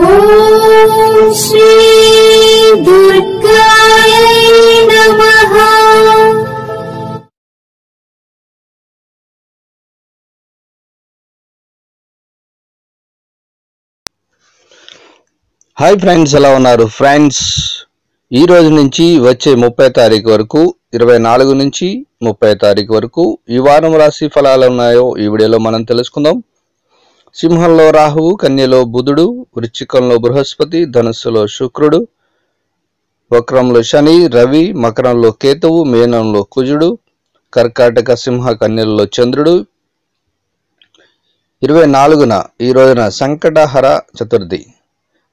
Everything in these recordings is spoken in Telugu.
ॐ श्री दुर्गायै नमः హాయ్ ఫ్రెండ్స్ ఎలా ఉన్నారు ఫ్రెండ్స్ ఈ రోజు నుంచి వచ్చే ముప్పై తారీఖు వరకు ఇరవై నాలుగు నుంచి ముప్పై తారీఖు వరకు ఈ వారం రాశి ఫలాలు ఉన్నాయో ఈ వీడియోలో మనం తెలుసుకుందాం సింహంలో రాహువు కన్యలో బుధుడు వృశ్చికంలో బృహస్పతి ధనుస్సులో శుక్రుడు వక్రంలో శని రవి మకరంలో కేతువు మేనంలో కుజుడు కర్కాటక సింహ కన్యలలో చంద్రుడు. ఇరవై నాలుగున ఈ రోజున సంకటహర చతుర్థి.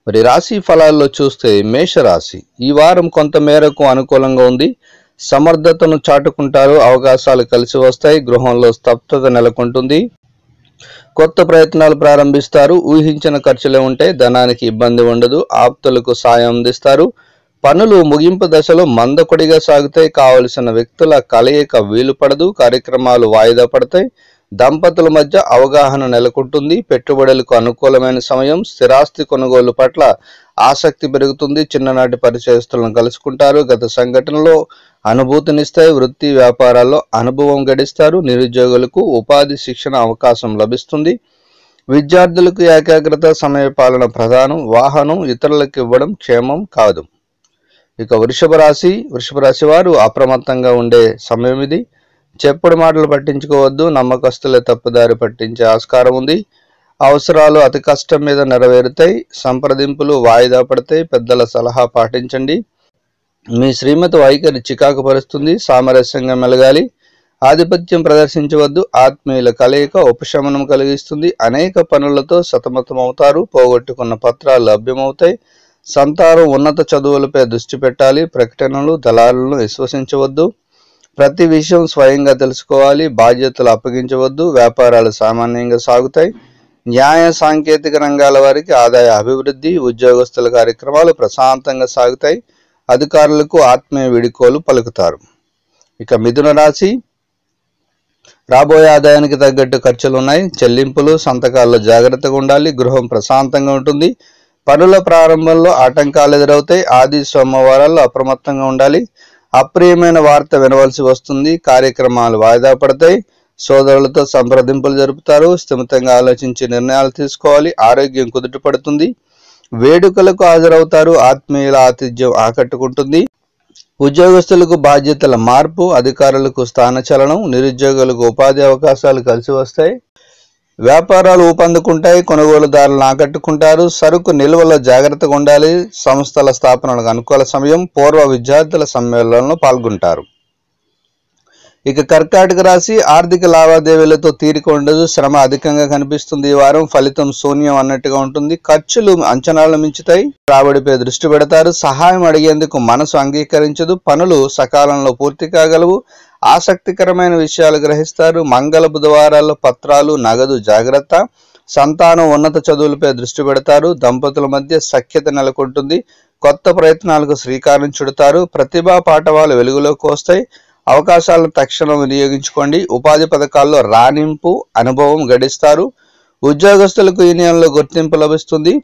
మరి రాశి ఫలాల్లో చూస్తే మేషరాశి. ఈ వారం కొంత మేరకు అనుకూలంగా ఉంది. సమర్థతను చాటుకుంటారు. అవకాశాలు కలిసి వస్తాయి. గృహంలో స్తబ్దత నెలకొంటుంది. కొత్త ప్రయత్నాలు ప్రారంభిస్తారు. ఊహించిన ఖర్చులే ఉంటే ధనానికి ఇబ్బంది ఉండదు. ఆప్తులకు సాయం అందిస్తారు. పనులు ముగింపు దశలో మందకొడిగా సాగుతాయి. కావలసిన వ్యక్తుల కలయిక వీలు పడదు. కార్యక్రమాలు వాయిదా పడతాయి. దంపతుల మధ్య అవగాహన నెలకొంటుంది. పెట్టుబడులకు అనుకూలమైన సమయం స్థిరాస్తి కొనుగోలు పట్ల ఆసక్తి పెరుగుతుంది. చిన్ననాటి పరిచయస్తులను కలుసుకుంటారు. గత సంఘటనలో అనుభూతినిస్తాయి వృత్తి వ్యాపారాల్లో అనుభవం గడిస్తారు. నిరుద్యోగులకు ఉపాధి శిక్షణ అవకాశం లభిస్తుంది. విద్యార్థులకు ఏకాగ్రత సమయపాలన ప్రధానం. వాహనం ఇతరులకు ఇవ్వడం క్షేమం కాదు. ఇక వృషభ రాశి వృషభ రాశి వారు అప్రమత్తంగా ఉండే సమయం ఇది. చెప్పుడు మాటలు పట్టించుకోవద్దు. నమ్మకస్తులే తప్పుదారి పట్టించే ఆస్కారం ఉంది. అవసరాలు అతి కష్టం మీద నెరవేరుతాయి సంప్రదింపులు వాయిదా పడతాయి పెద్దల సలహా పాటించండి. మీ శ్రీమతి వైఖరి చికాకు పరుస్తుంది సామరస్యంగా మెలగాలి. ఆధిపత్యం ప్రదర్శించవద్దు ఆత్మీయుల కలయిక ఉపశమనం కలిగిస్తుంది. అనేక పనులతో సతమతమవుతారు పోగొట్టుకున్న పత్రాలు లభ్యమవుతాయి. సంతానం ఉన్నత చదువులపై దృష్టి పెట్టాలి ప్రకటనలు దళాలను విశ్వసించవద్దు. ప్రతి విషయం స్వయంగా తెలుసుకోవాలి బాధ్యతలు అప్పగించవద్దు వ్యాపారాలు సామాన్యంగా సాగుతాయి. న్యాయ సాంకేతిక రంగాల వారికి ఆదాయ అభివృద్ధి ఉద్యోగస్తుల కార్యక్రమాలు ప్రశాంతంగా సాగుతాయి. అధికారులకు ఆత్మీయ విడుకోలు పలుకుతారు. ఇక మిథున రాశి. రాబోయే ఆదాయానికి తగ్గట్టు ఖర్చులు ఉన్నాయి చెల్లింపులు సంతకాల్లో జాగ్రత్తగా ఉండాలి. గృహం ప్రశాంతంగా ఉంటుంది. పనుల ప్రారంభంలో ఆటంకాలు ఎదురవుతాయి. ఆది సోమవారాల్లో అప్రమత్తంగా ఉండాలి. అప్రియమైన వార్త వినవలసి వస్తుంది. కార్యక్రమాలు వాయిదా పడతాయి. సోదరులతో సంప్రదింపులు జరుపుతారు. స్థిమితంగా ఆలోచించి నిర్ణయాలు తీసుకోవాలి. ఆరోగ్యం కుదుట పడుతుంది వేడుకలకు హాజరవుతారు. ఆత్మీయుల ఆతిథ్యం ఆకట్టుకుంటుంది. ఉద్యోగస్తులకు బాధ్యతల మార్పు అధికారులకు స్థానచలనం నిరుద్యోగులకు ఉపాధి అవకాశాలు కలిసి వస్తాయి. వ్యాపారాలు ఊపందుకుంటాయి. కొనుగోలుదారులను ఆకట్టుకుంటారు. సరుకు నిల్వలో జాగ్రత్తగా ఉండాలి. సంస్థల స్థాపనలకు అనుకూల సమయం. పూర్వ విద్యార్థుల సమ్మేళనంలో పాల్గొంటారు. ఇక కర్కాటక రాశి ఆర్థిక లావాదేవీలతో తీరిక ఉండదు. శ్రమ అధికంగా కనిపిస్తుంది. ఈ వారం ఫలితం శూన్యం అన్నట్టుగా ఉంటుంది. ఖర్చులు అంచనాలను మించుతాయి. రాబడిపై దృష్టి పెడతారు. సహాయం అడిగేందుకు మనసు అంగీకరించదు. పనులు సకాలంలో పూర్తి కాగలవు. ఆసక్తికరమైన విషయాలు గ్రహిస్తారు. మంగళ బుధవారాల్లో పత్రాలు నగదు జాగ్రత్త. సంతానం ఉన్నత చదువులపై దృష్టి పెడతారు. దంపతుల మధ్య సఖ్యత నెలకొంటుంది. కొత్త ప్రయత్నాలకు శ్రీకారం చుడతారు. ప్రతిభా పాఠవాలు వెలుగులోకి వస్తాయి. అవకాశాలను తక్షణం వినియోగించుకోండి. ఉపాధి పథకాల్లో రాణింపు అనుభవం గడిస్తారు. ఉద్యోగస్తులకు యూనియన్లో గుర్తింపు లభిస్తుంది.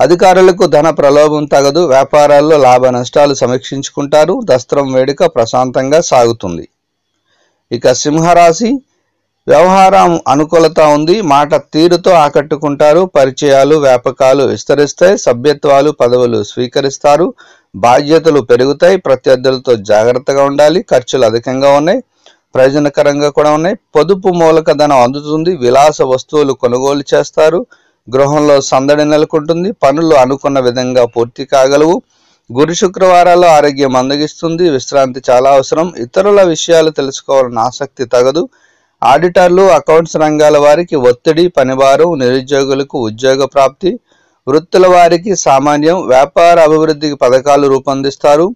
అధికారులకు ధన ప్రలోభం తగదు. వ్యాపారాల్లో లాభ నష్టాలు సమీక్షించుకుంటారు. దస్త్రం వేడుక ప్రశాంతంగా సాగుతుంది. ఇక సింహరాశి వ్యవహారం అనుకూలత ఉంది. మాట తీరుతో ఆకట్టుకుంటారు. పరిచయాలు వ్యాపకాలు విస్తరిస్తాయి. సభ్యత్వాలు పదవులు స్వీకరిస్తారు. బాధ్యతలు పెరుగుతాయి ప్రత్యర్థులతో జాగ్రత్తగా ఉండాలి ఖర్చులు అధికంగా ఉన్నాయి ప్రయోజనకరంగా కూడా ఉన్నాయి. పొదుపు మూలక ధనం అందుతుంది విలాస వస్తువులు కొనుగోలు చేస్తారు గృహంలో సందడి నెలకొంటుంది పనులు అనుకున్న విధంగా పూర్తి కాగలవు. గురు శుక్రవారాల్లో ఆరోగ్యం అందగిస్తుంది విశ్రాంతి చాలా అవసరం. ఇతరుల విషయాలు తెలుసుకోవాలన్న ఆసక్తి తగదు. ఆడిటర్లు అకౌంట్స్ రంగాల వారికి ఒత్తిడి పనిభారం నిరుద్యోగులకు ఉద్యోగ ప్రాప్తి వృత్తుల వారికి సామాన్యం వ్యాపార అభివృద్ధికి పథకాలు రూపొందిస్తారు.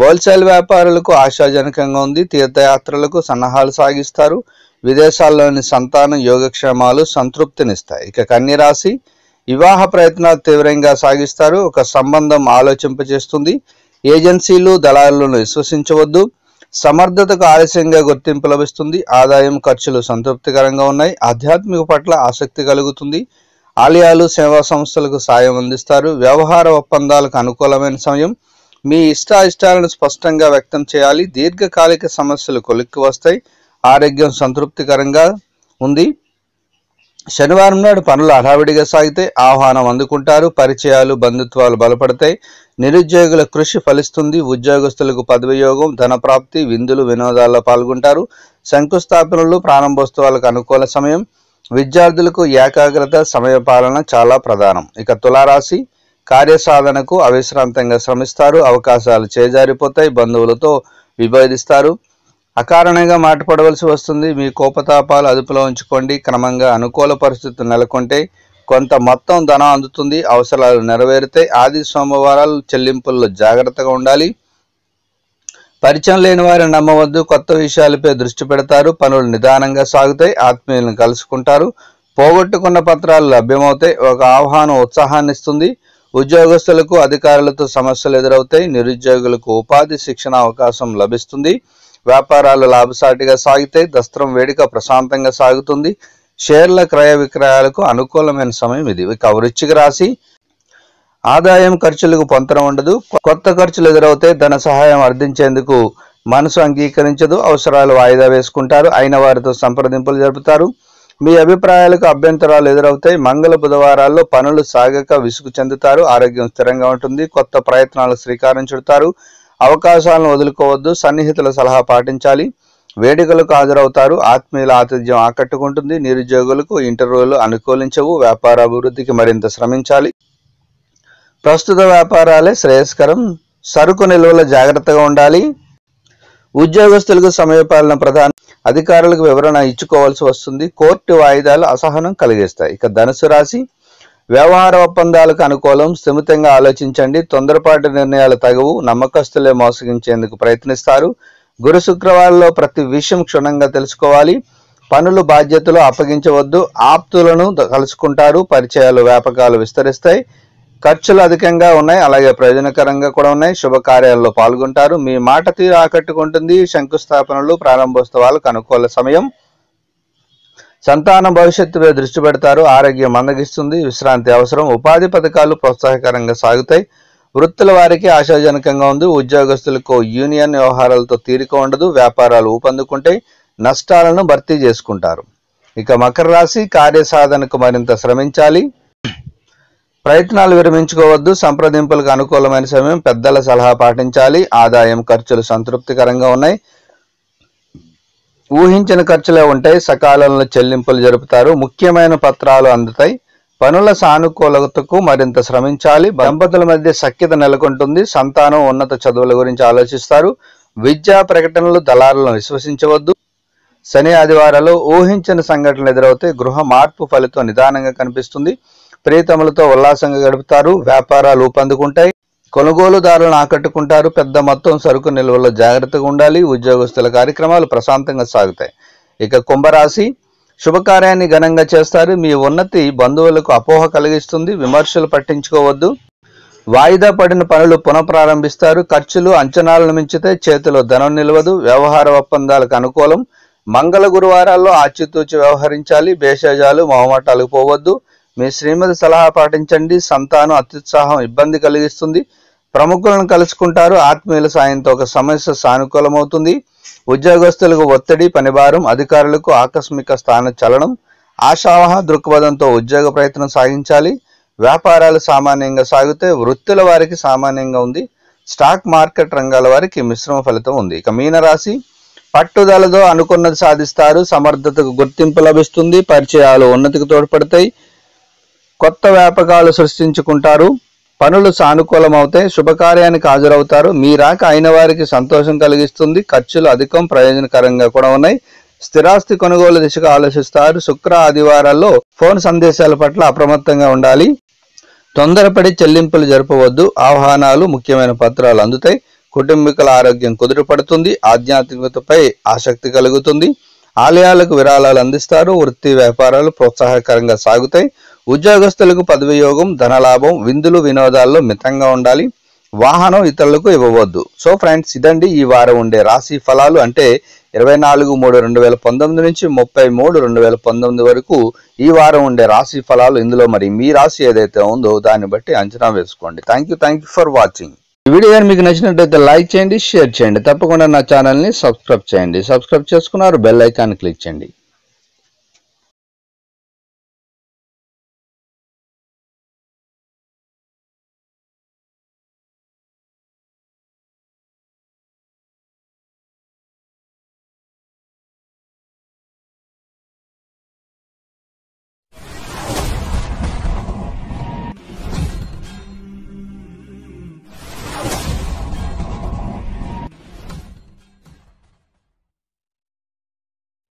హోల్సేల్ వ్యాపారులకు ఆశాజనకంగా ఉంది. తీర్థయాత్రలకు సన్నాహాలు సాగిస్తారు. విదేశాల్లోని సంతానం యోగక్షేమాలు సంతృప్తినిస్తాయి. ఇక కన్యరాశి వివాహ ప్రయత్నాలు తీవ్రంగా సాగిస్తారు. ఒక సంబంధం ఆలోచింపచేస్తుంది. ఏజెన్సీలు దళారులను విశ్వసించవద్దు. సమర్థతకు ఆలస్యంగా గుర్తింపు లభిస్తుంది. ఆదాయం ఖర్చులు సంతృప్తికరంగా ఉన్నాయి. ఆధ్యాత్మిక పట్ల ఆసక్తి కలుగుతుంది. ఆలయాలు సేవా సంస్థలకు సాయం అందిస్తారు. వ్యవహార ఒప్పందాలకు అనుకూలమైన సమయం. మీ ఇష్టాయిష్టాలను స్పష్టంగా వ్యక్తం చేయాలి. దీర్ఘకాలిక సమస్యలు కొలిక్కి వస్తాయి. ఆరోగ్యం సంతృప్తికరంగా ఉంది. శనివారం నాడు పనులు హడావిడిగా సాగితే ఆహ్వానం అందుకుంటారు. పరిచయాలు బంధుత్వాలు బలపడతాయి. నిరుద్యోగుల కృషి ఫలిస్తుంది. ఉద్యోగస్తులకు పదవియోగం ధనప్రాప్తి విందులు వినోదాల్లో పాల్గొంటారు. శంకుస్థాపనలు ప్రారంభోత్సవాలకు అనుకూల సమయం. విద్యార్థులకు ఏకాగ్రత సమయపాలన చాలా ప్రధానం. ఇక తులారాశి కార్యసాధనకు అవిశ్రాంతంగా శ్రమిస్తారు. అవకాశాలు చేజారిపోతాయి. బంధువులతో విభేదిస్తారు. అకారణంగా మాటపడవలసి వస్తుంది. మీ కోపతాపాలు అదుపులో ఉంచుకోండి. క్రమంగా అనుకూల పరిస్థితులు నెలకొంటే కొంత మొత్తం ధనం అందుతుంది. అవసరాలు నెరవేరుతాయి ఆది సోమవారాలు చెల్లింపుల్లో జాగ్రత్తగా ఉండాలి. పరిచయం లేని వారిని నమ్మవద్దు. కొత్త విషయాలపై దృష్టి పెడతారు. పనులు నిదానంగా సాగుతాయి. ఆత్మీయులను కలుసుకుంటారు. పోగొట్టుకున్న పత్రాలు లభ్యమవుతాయి. ఒక ఆహ్వానం ఉత్సాహాన్ని ఇస్తుంది. ఉద్యోగస్తులకు అధికారులతో సమస్యలు ఎదురవుతాయి. నిరుద్యోగులకు ఉపాధి శిక్షణ అవకాశం లభిస్తుంది. వ్యాపారాలు లాభసాటిగా సాగితాయి. దస్త్రం వేడుక ప్రశాంతంగా సాగుతుంది. షేర్ల క్రయ విక్రయాలకు అనుకూలమైన సమయం ఇది. ఇక వృచ్చిక రాశి ఆదాయం ఖర్చులకు పొంతన ఉండదు. కొత్త ఖర్చులు ఎదురవుతాయి ధన సహాయం అర్థించేందుకు మనసు అంగీకరించదు. అవసరాలు వాయిదా వేసుకుంటారు. అయిన వారితో సంప్రదింపులు జరుపుతారు. మీ అభిప్రాయాలకు అభ్యంతరాలు ఎదురవుతాయి మంగళ బుధవారాల్లో పనులు సాగక విసుగు చెందుతారు. ఆరోగ్యం స్థిరంగా ఉంటుంది. కొత్త ప్రయత్నాలు శ్రీకారం చుడతారు. అవకాశాలను వదులుకోవద్దు. సన్నిహితుల సలహా పాటించాలి. వేడుకలకు హాజరవుతారు. ఆత్మీయుల ఆతిథ్యం ఆకట్టుకుంటుంది. నిరుద్యోగులకు ఇంటర్వ్యూలు అనుకూలించవు. వ్యాపార అభివృద్ధికి మరింత శ్రమించాలి. ప్రస్తుత వ్యాపారాలే శ్రేయస్కరం. సరుకు నిల్వల జాగ్రత్తగా ఉండాలి. ఉద్యోగస్తులకు సమయపాలన ప్రధాన అధికారులకు వివరణ ఇచ్చుకోవాల్సి వస్తుంది. కోర్టు వాయిదాలు అసహనం కలిగిస్తాయి. ఇక ధనుసు రాశి వ్యవహార ఒప్పందాలకు అనుకూలం. స్థిమితంగా ఆలోచించండి. తొందరపాటు నిర్ణయాలు తగవు. నమ్మకస్తులే మోసగించేందుకు ప్రయత్నిస్తారు. గురు శుక్రవారంలో ప్రతి విషయం క్షుణ్ణంగా తెలుసుకోవాలి. పనులు బాధ్యతలు అప్పగించవద్దు. ఆప్తులను కలుసుకుంటారు. పరిచయాలు వ్యాపకాలు విస్తరిస్తాయి. ఖర్చులు అధికంగా ఉన్నాయి అలాగే ప్రయోజనకరంగా కూడా ఉన్నాయి. శుభకార్యాల్లో పాల్గొంటారు. మీ మాట తీరు ఆకట్టుకుంటుంది. శంకుస్థాపనలు ప్రారంభోత్సవాలు అనుకూల సమయం. సంతాన భవిష్యత్తుపై దృష్టి పెడతారు. ఆరోగ్యం మందగిస్తుంది విశ్రాంతి అవసరం. ఉపాధి పథకాలు ప్రోత్సాహకరంగా సాగుతాయి. వృత్తుల వారికి ఆశాజనకంగా ఉంది. ఉద్యోగస్తులకు యూనియన్ వ్యవహారాలతో తీరిక ఉండదు. వ్యాపారాలు ఊపందుకుంటాయి. నష్టాలను భర్తీ చేసుకుంటారు. ఇక మకర రాశి కార్యసాధనకు మరింత శ్రమించాలి. ప్రయత్నాలు విరమించుకోవద్దు సంప్రదింపులకు అనుకూలమైన సమయం పెద్దల సలహా పాటించాలి ఆదాయం ఖర్చులు సంతృప్తికరంగా ఉన్నాయి. ఊహించిన ఖర్చులే ఉంటాయి సకాలంలో చెల్లింపులు జరుపుతారు ముఖ్యమైన పత్రాలు అందుతాయి. పనుల సానుకూలతకు మరింత శ్రమించాలి దంపతుల మధ్య సఖ్యత నెలకొంటుంది సంతానం ఉన్నత చదువుల గురించి ఆలోచిస్తారు విద్యా ప్రకటనలు దళారులను విశ్వసించవద్దు. శని ఆదివారాలు ఊహించిన సంఘటనలు ఎదురవుతాయి గృహ మార్పు ఫలితం నిదానంగా కనిపిస్తుంది. ప్రీతములతో ఉల్లాసంగా గడుపుతారు వ్యాపారాలు ఊపందుకుంటాయి కొనుగోలుదారులను ఆకట్టుకుంటారు పెద్ద మొత్తం సరుకు నిల్వల్లో జాగ్రత్తగా ఉండాలి ఉద్యోగస్తుల కార్యక్రమాలు ప్రశాంతంగా సాగుతాయి. ఇక కుంభరాశి శుభకార్యాన్ని ఘనంగా చేస్తారు. మీ ఉన్నతి బంధువులకు అపోహ కలిగిస్తుంది విమర్శలు పట్టించుకోవద్దు. వాయిదా పడిన పనులు పునఃప్రారంభిస్తారు. ఖర్చులు అంచనాలను మించితే చేతిలో ధనం నిలవదు వ్యవహార ఒప్పందాలకు అనుకూలం. మంగళ గురువారాల్లో ఆచితూచి వ్యవహరించాలి భేషజాలు మొహమాటాలకు పోవద్దు. మీ శ్రీమతి సలహా పాటించండి. సంతానం అత్యుత్సాహం ఇబ్బంది కలిగిస్తుంది. ప్రముఖులను కలుసుకుంటారు. ఆత్మీయుల సాయంతో ఒక సమస్య సానుకూలమవుతుంది. ఉద్యోగస్తులకు ఒత్తిడి పనిభారం అధికారులకు ఆకస్మిక స్థాన చలనం ఆశావహ దృక్పథంతో ఉద్యోగ ప్రయత్నం సాగించాలి. వ్యాపారాలు సామాన్యంగా సాగితే వృత్తుల వారికి సామాన్యంగా ఉంది. స్టాక్ మార్కెట్ రంగాల వారికి మిశ్రమ ఫలితం ఉంది. ఇక మీనరాశి పట్టుదలతో అనుకున్నది సాధిస్తారు. సమర్థతకు గుర్తింపు లభిస్తుంది. పరిచయాలు ఉన్నతికి తోడ్పడతాయి. కొత్త వ్యాపకాలు సృష్టించుకుంటారు పనులు సానుకూలమవుతాయి శుభకార్యానికి హాజరవుతారు. మీ రాక అయిన వారికి సంతోషం కలిగిస్తుంది. ఖర్చులు అధికం ప్రయోజనకరంగా కూడా ఉన్నాయి. స్థిరాస్తి కొనుగోలు దిశగా ఆలోచిస్తారు. శుక్ర ఆదివారాల్లో ఫోన్ సందేశాల పట్ల అప్రమత్తంగా ఉండాలి. తొందరపడి చెల్లింపులు జరపవద్దు. ఆహ్వానాలు ముఖ్యమైన పత్రాలు అందుతాయి. కుటుంబీకుల ఆరోగ్యం కుదురుపడుతుంది ఆధ్యాత్మికతపై ఆసక్తి కలుగుతుంది. ఆలయాలకు విరాళాలు అందిస్తారు. వృత్తి వ్యాపారాలు ప్రోత్సాహకరంగా సాగుతాయి. ఉద్యోగస్తులకు పదవియోగం ధనలాభం విందులు వినోదాల్లో మితంగా ఉండాలి. వాహనం ఇతరులకు ఇవ్వవద్దు. సో ఫ్రెండ్స్ ఇదండి ఈ వారం ఉండే రాశి ఫలాలు. అంటే ఇరవై నాలుగు మూడు రెండు వేల పంతొమ్మిది నుంచి ముప్పై మూడు రెండు వేల పంతొమ్మిది వరకు ఈ వారం ఉండే రాశి ఫలాలు. ఇందులో మరి మీ రాశి ఏదైతే ఉందో దాన్ని బట్టి అంచనా వేసుకోండి. Thank you thank you for watching ఈ వీడియో కానీ మీకు నచ్చినట్లయితే లైక్ చేయండి షేర్ చేయండి. తప్పకుండా నా ఛానల్ని సబ్స్క్రైబ్ చేయండి. సబ్స్క్రైబ్ చేసుకున్నారు బెల్ ఐకాన్ క్లిక్ చేయండి.